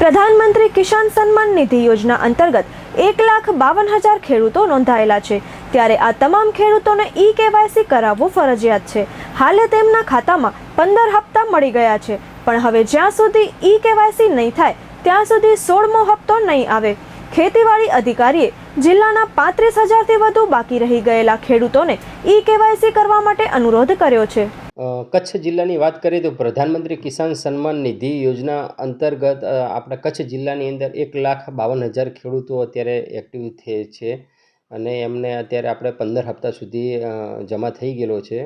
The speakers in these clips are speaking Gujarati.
પ્રધાનમંત્રી કિસાન સન્માન નિધિ યોજના અંતર્ગત એક લાખ બાવન હજાર ખેડૂતો નોંધાયેલા છે. ત્યારે આ તમામ ખેડૂતોને ઈ કેવાયસી કરાવવું ફરજિયાત છે. હાલે તેમના ખાતામાં પંદર હપ્તા મળી ગયા છે. પણ હવે જ્યાં સુધી ઈ કેવાયસી નહીં થાય, ત્યાં સુધી સોળમો હપ્તો નહીં આવે. ખેતીવાડી અધિકારીએ જિલ્લાના પાંત્રીસ હજારથી વધુ બાકી રહી ગયેલા ખેડૂતોને ઈ કેવાયસી કરવા માટે અનુરોધ કર્યો છે. કચ્છ જિલ્લાની વાત કરીએ તો પ્રધાનમંત્રી કિસાન સન્માન નિધિ યોજના અંતર્ગત આપણા કચ્છ જિલ્લાની અંદર એક લાખ બાવન હજાર ખેડૂતો અત્યારે એક્ટિવ થયે છે અને એમને અત્યારે આપણે પંદર હપ્તા સુધી જમા થઈ ગયેલો છે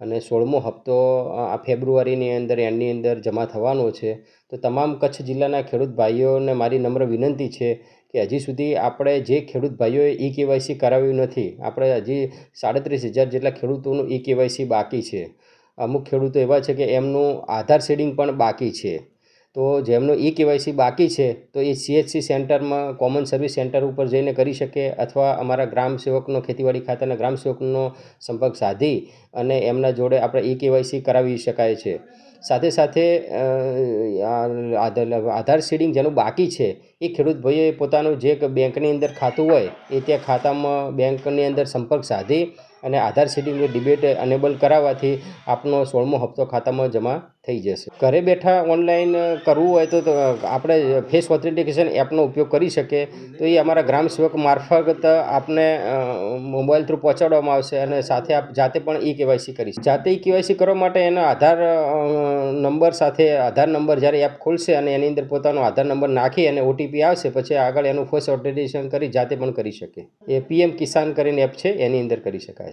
અને સોળમો હપ્તો આ ફેબ્રુઆરીની અંદર એની અંદર જમા થવાનો છે. તો તમામ કચ્છ જિલ્લાના ખેડૂત ભાઈઓને મારી નમ્ર વિનંતી છે કે હજી સુધી આપણે જે ખેડૂત ભાઈઓએ ઈ કેવાયસી કરાવ્યું નથી, આપણે હજી સાડત્રીસ હજાર જેટલા ખેડૂતોનું ઈ કેવાયસી બાકી છે. અમુક ખેડૂતો એવા છે કે એમનું આધાર સેડિંગ પણ બાકી છે. તો જેમનું ઈ કેવાયસી બાકી છે, તો એ સીએચસી સેન્ટરમાં કોમન સર્વિસ સેન્ટર ઉપર જઈને કરી શકે અથવા અમારા ગ્રામ સેવકનો, ખેતીવાડી ખાતાના ગ્રામ સેવકનો સંપર્ક સાધી અને એમના જોડે આપણે ઈ કેવાયસી કરાવી શકાય છે. સાથે સાથે આધાર સીડિંગ જેનું બાકી છે, એ ખેડૂત ભાઈએ પોતાનું જે બેંકની અંદર ખાતું હોય, એ ત્યાં ખાતામાં બેંકની અંદર સંપર્ક સાધી અને આધાર સીડિંગની ડિબેટ અનેબલ કરાવવાથી આપનો સોળમો હપ્તો ખાતામાં જમા થઈ જશે. ઘરે બેઠા ઓનલાઈન કરવું હોય તો આપણે ફેસ ઓથેન્ટિકેશન એપનો ઉપયોગ કરી શકીએ. તો એ અમારા ગ્રામ સેવક મારફત આપને મોબાઈલ થ્રુ પહોંચાડવામાં આવશે અને સાથે આપ જાતે પણ ઈ કેવાયસી કરી જાતે ઈ કેવાયસી કરવા માટે એના આધાર નંબર સાથે આધાર નંબર જ્યારે એપ ખોલશે અને એની અંદર પોતાનો આધાર નંબર નાખી અને ઓટીપી આવશે, પછી આગળ એનું ફેસ ઓથેન્ટિકેશન કરી જાતે પણ કરી શકે. એ પીએમ કિસાન કરીને એપ છે, એની અંદર કરી શકાય છે.